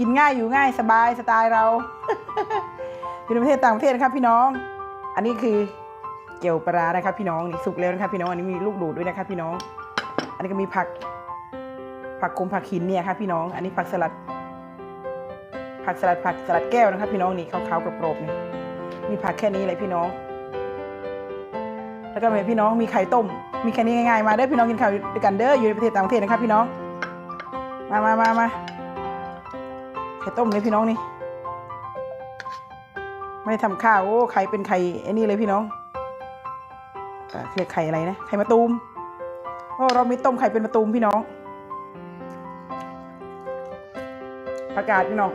กินง่ายอยู่ง่ายสบายสไตล์เราอยู่ในประเทศต่างประเทศนะครับพี่น้อง อันนี้คือเกี๊ยวปลาร้านะครับพี่น้องนี่สุกแล้วนะครับพี่น้องอันนี้มีลูกดูดด้วยนะครับพี่น้อง อันนี้ก็มีผัก ผักคมผักหินเนี่ยครับพี่น้อง อันนี้ผักสลัด ผักสลัดผักสลัดแก้วนะครับ พี่น้องนี่ขาวๆกรอบๆนี่มีผักแค่นี้เลยพี่น้อง แล้วก็มีพี่น้องมีไข่ต้ม มีแค่นี้ง่ายๆมาเด้อพี่น้องกินข้าวด้วยกันเด้ออยู่ในประเทศต่างประเทศนะครับพี่น้อง มามามามา ไข่ต้มเลยพี่น้องนี่ ไม่ได้ทำข้าวโอ้ไข่เป็นไข่ไอ้นี่เลยพี่น้องเอ่อเรียกไข่อะไรนะไข่มะตูมโอ้เรามีต้มไข่เป็นมะตูมพี่น้อง ประกาศพี่น้อง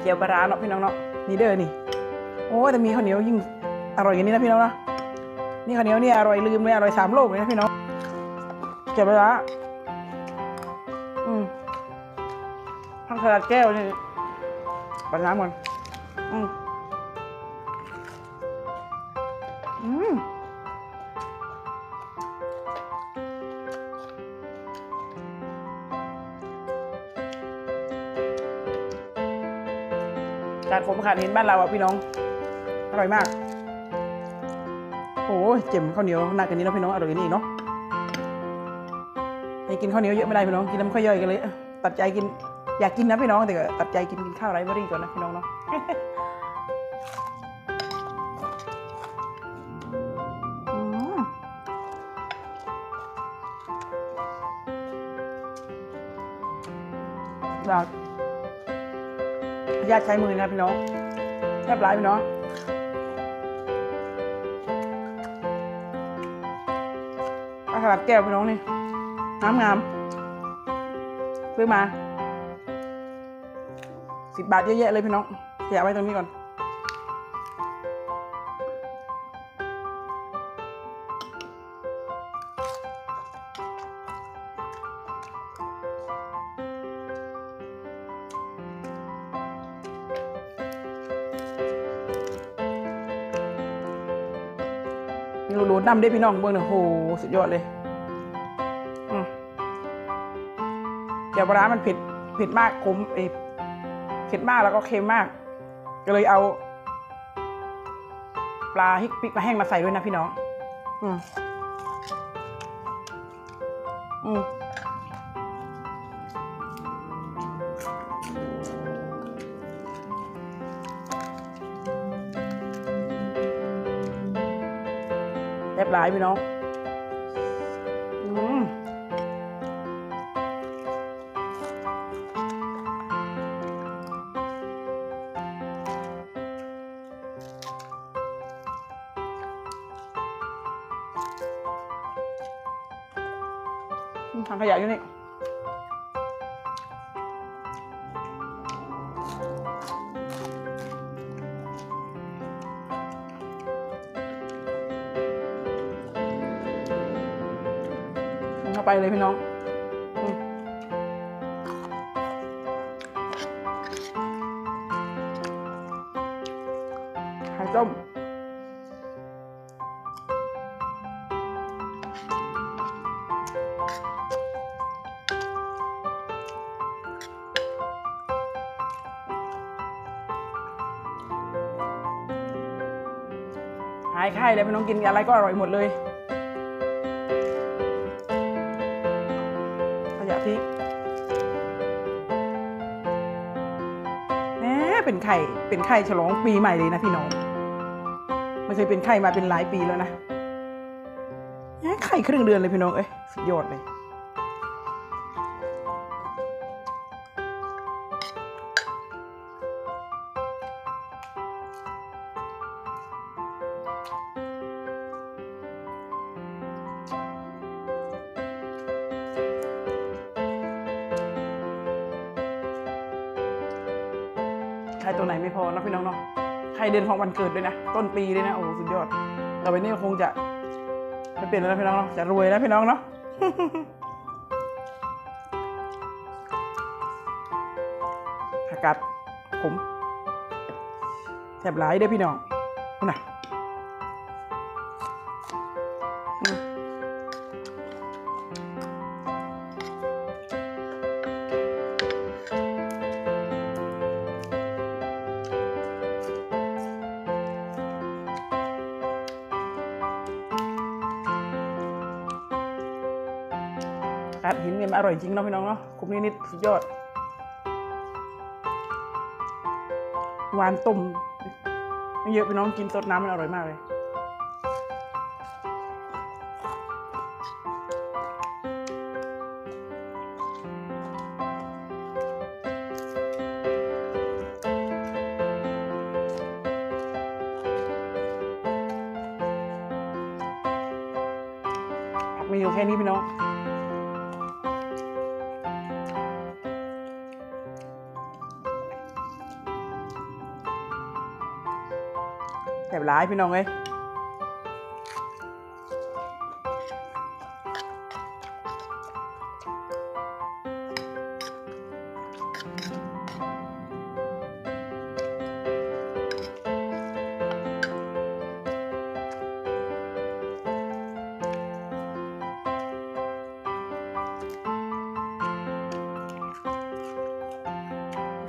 เกี๊ยวปลาราเนาะพี่น้องเนาะนี่เด้อนี่ โอ้แต่มีข้าวเหนียวยิ่งอร่อยอย่างนี้นะพี่น้องนะนี่ข้าวเหนียวนี่อร่อยลืมเลยอร่อยสามโลกเลยนะพี่น้องเกี๊ยวปลาราอืม ผักสลัดแก้วนี่ปลาน้ำก่อนอืมอืมการขมขาดเห็นบ้านเราอะพี่น้อง อร่อยมาก โอ้ยเจ็มข้าวเหนียวหนักกันนี้เนาะพี่น้องอร่อยกว่านี้อีกเนาะให้กินข้าวเหนียวเยอะไม่ได้พี่น้อง กินน้ำข้าวย่อยกันเลยเอ้อตัดใจกิน อยากกินนะพี่น้องแต่ก็ตัดใจกินกินข้าวไรเบอรี่ก่อนนะพี่น้องเนาะอืมอยากญาติใช้มือนะพี่น้องแทบร้ายพี่น้องปลาสลัดแก้วพี่น้องนี่น้ำงามซื้อมา สิบบาทเยอะแยะเลยพี่น้องเสียไว้ตรงนี้ก่อนมีรูดูดน้ำได้พี่น้องเบิ้งเนี่ยโหสุดยอดเลยเดี๋ยวปลาร้ามันเผ็ดเผ็ดมากขมเอ ผ็ดมากแล้วก็เค็มมาก ก็เลยเอา ปลาฮิกปิกมาแห้งมาใส่ด้วยนะพี่น้อง อืมอืมเรียบร้อยพี่น้อง ถังขยะอยู่นี่เข้าไปเลยพี่น้อง หายไข้เลยพี่น้องกินอะไรก็อร่อยหมดเลยขยะทิ้งแหมเป็นไข่เป็นไข่ฉลองปีใหม่เลยนะพี่น้องไม่เคยเป็นไข่มาเป็นหลายปีแล้วนะแหมไข่ครึ่งเดือนเลยพี่น้องเอ้ยสุดยอดเลย ใครตัวไหนไม่พอนะพี่น้องเนาะใครเดือนของวันเกิดด้วยนะ ต้นปีด้วยนะโอ้สุดยอดต่อไปนี้คงจะไม่เปลี่ยนแล้วนะพี่น้องเนาะจะรวยแล้วพี่น้องเนาะอากาศผมแทบหลายเด้อพี่น้องไหนน่ะ ดหินเนี่ยมันอร่อยจริงเนาะพี่น้องเนาะคลุกนิดๆสุดยอดหวานต้มไม่เยอะพี่น้องกินสดน้ำมันอร่อยมากเลยผักมีอยู่แค่นี้พี่น้อง ร้ายพี่น้องเอ้ย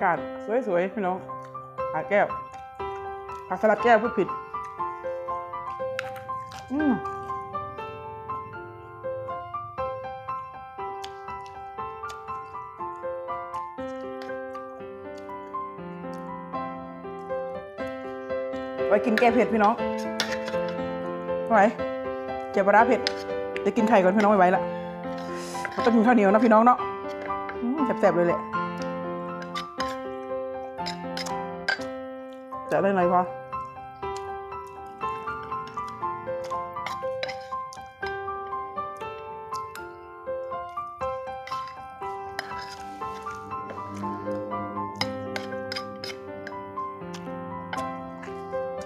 กาศสวยๆพี่น้องหาแก้วผักสลัดแก้วพูดผิด อืมไว้กินแก้เผ็ดพี่น้องไหวเจ็บปลาเผ็ดเดี๋ยวกินไข่ก่อนพี่น้องไม่ไหวละต้องกินข้าวเหนียวนะพี่น้องเนาะแสบๆเลยแหละจะเล่นอะไรพอ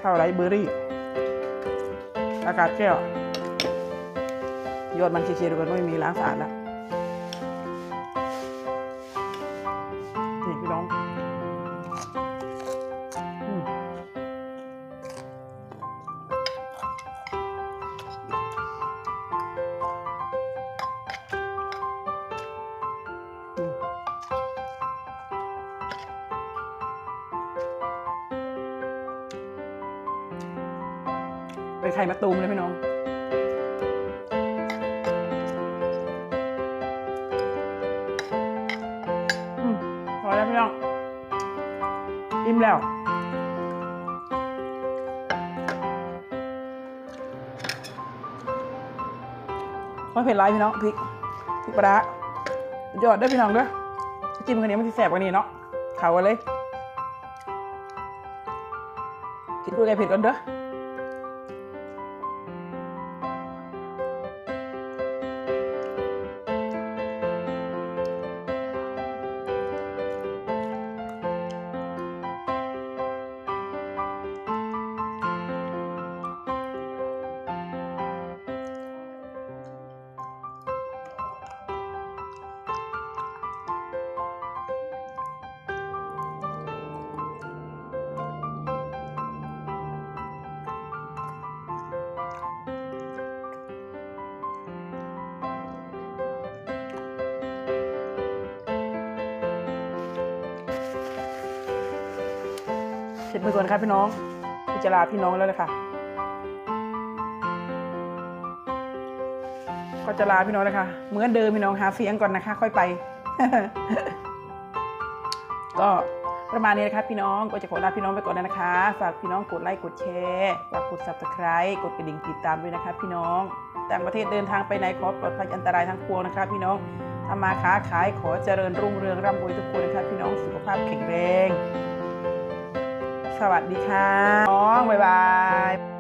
ข้าวไรเบอร์รี่ อากาศแก้ว ยอดมันเชียวๆดูกันไม่มีล้างสะอาดแล้ว ไข่มะตูมเลยพี่น้อง อืมพอแล้วพี่น้อง อิ่มแล้วไม่เผ็ดไรพี่น้องพริกพริกปลายอดเด้พี่น้องด้อจิ้มกันนี้มันจะแสบกว่านี้เนาะเข่ากันเลยกินด้วยไก่เผ็ดก่อนเด้อ ร็จมือก่อนครับพี่น้องพิจาราพี่น้องแล้วเลยค่ะก็จะลาพี่น้องเลยค่ะเหมือนเดิมพี่น้องหาเสียงก่อนนะคะ ค่อยไป ก็ประมาณนี้นะครับพี่น้องก็จะขอลาพี่น้องไปก่อนนะคะ ฝากพี่น้องกดไลค์กดแชร์ฝากกด subscribe กดกระดิ่งติดตามด้วยนะคะ พี่น้องต่างประเทศเดินทางไปไหนขอปลอดภัยอันตรายทั้งปวงนะคะ พี่น้องทำมาค้าขายขอเจริญรุ่งเรืองร่ำรวยทุกคนนะคะพี่น้องสุขภาพแข็งแรง สวัสดีค่ะน้องบ๊ายบาย